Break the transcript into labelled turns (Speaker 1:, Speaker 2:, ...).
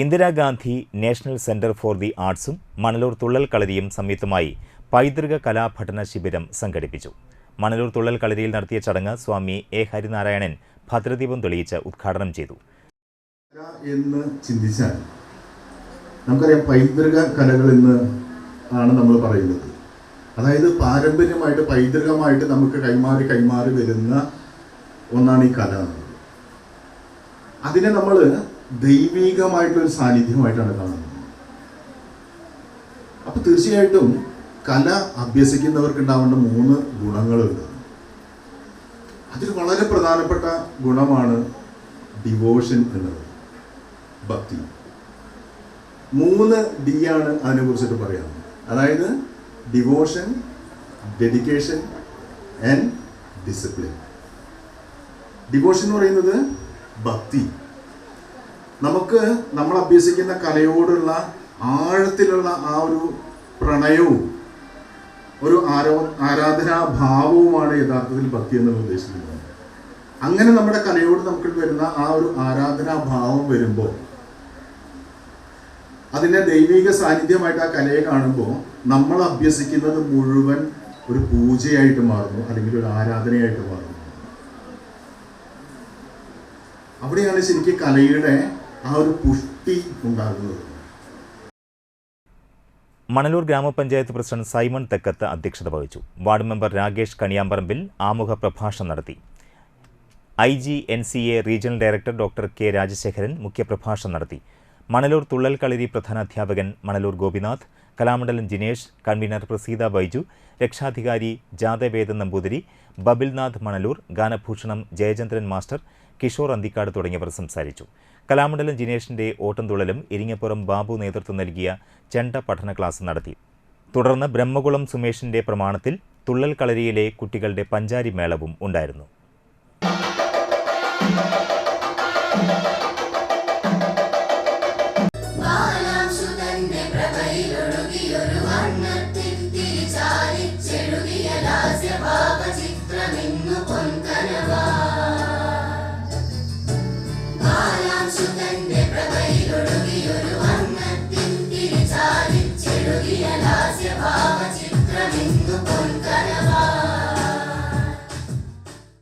Speaker 1: Indira Gandhi national centre for the ആർട്സും Manalur Thullal കളരിയും സംയുക്തമായി പൈതൃക കലാപഠന ശിബിരം സംഘടിപ്പിച്ചു. മണലൂർ തുള്ളൽ കളരിയിൽ നടത്തിയ ചടങ്ങ് സ്വാമി എ ഹരിനാരായണൻ ഭദ്രദീപം തെളിയിച്ച് ഉദ്ഘാടനം ചെയ്തു.
Speaker 2: എന്ന് ചിന്തിച്ചാൽ നമുക്കറിയാം പൈതൃക കലകൾ എന്ന് ആണ് നമ്മൾ പറയുന്നത്. അതായത് പാരമ്പര്യമായിട്ട് പൈതൃകമായിട്ട് നമുക്ക് കൈമാറി കൈമാറി വരുന്ന ഒന്നാണ് ഈ കല അതിനെ നമ്മൾ ദൈവികമായിട്ടൊരു സാന്നിധ്യമായിട്ടാണ് കാണുന്നത്. അപ്പൊ തീർച്ചയായിട്ടും കല അഭ്യസിക്കുന്നവർക്ക് ഉണ്ടാവേണ്ട മൂന്ന് ഗുണങ്ങളുണ്ട്. അതിൽ വളരെ പ്രധാനപ്പെട്ട ഗുണമാണ് ഡിവോഷൻ എന്നത് ഭക്തി. മൂന്ന് ഡി ആണ് അതിനെ കുറിച്ചിട്ട് പറയാനുള്ളത്. അതായത് devotion dedication and discipline devotion എന്ന് പറയുന്നത് ഭക്തി. നമുക്ക് നമ്മൾ അഭ്യസിക്കുന്ന കലയോടുള്ള ആഴത്തിലുള്ള ആ ഒരു പ്രണയവും ഒരു ആരോ ആരാധനാഭാവവുമാണ് യഥാർത്ഥത്തിൽ ഭക്തി എന്ന് ഉദ്ദേശിക്കുന്നത്. അങ്ങനെ നമ്മുടെ കലയോട് നമുക്ക് വരുന്ന ആ ഒരു ആരാധനാഭാവം വരുമ്പോൾ അതിന്റെ ദൈവിക സാന്നിധ്യമായിട്ട് ആ കലയെ കാണുമ്പോൾ നമ്മൾ അഭ്യസിക്കുന്നത് മുഴുവൻ ഒരു പൂജയായിട്ട് മാറുന്നു അല്ലെങ്കിൽ ഒരു ആരാധനയായിട്ട് മാറുന്നു. അവിടെയാണ് ശരിക്കും കലയുടെ ആ ഒരു പുഷ്ടി ഉണ്ടാകുന്നത്.
Speaker 1: മണലൂർ ഗ്രാമപഞ്ചായത്ത് പ്രസിഡന്റ് സൈമൺ തെക്കത്ത് അധ്യക്ഷത വഹിച്ചു. വാർഡ് മെമ്പർ രാകേഷ് കണിയാമ്പറമ്പിൽ ആമുഖ പ്രഭാഷണം നടത്തി. I G N C A regional director doctor K Rajasekharan മുഖ്യപ്രഭാഷണം നടത്തി. മണലൂർ തുള്ളൽ കളരി പ്രധാനാധ്യാപകൻ മണലൂർ ഗോപിനാഥ് കലാമണ്ഡലം ജിനേഷ് കൺവീനർ പ്രസീത ബൈജു രക്ഷാധികാരി ജാതവേദൻ നമ്പൂതിരി ബബിൽനാഥ് മണലൂർ ഗാനഭൂഷണം ജയചന്ദ്രൻ മാസ്റ്റർ കിഷോർ അന്തിക്കാട് തുടങ്ങിയവർ സംസാരിച്ചു. കലാമണ്ഡലം ജിനേഷിന്റെ ഓട്ടംതുള്ളലും ഇരിങ്ങപ്പുറം ബാബു നേതൃത്വം നൽകിയ ചെണ്ട പഠന ക്ലാസ് നടത്തി. തുടർന്ന് ബ്രഹ്മകുളം സുമേഷിന്റെ പ്രമാണത്തിൽ തുള്ളൽ കളരിയിലെ കുട്ടികളുടെ പഞ്ചാരി മേളവും ഉണ്ടായിരുന്നു. Saliendo por carnaval.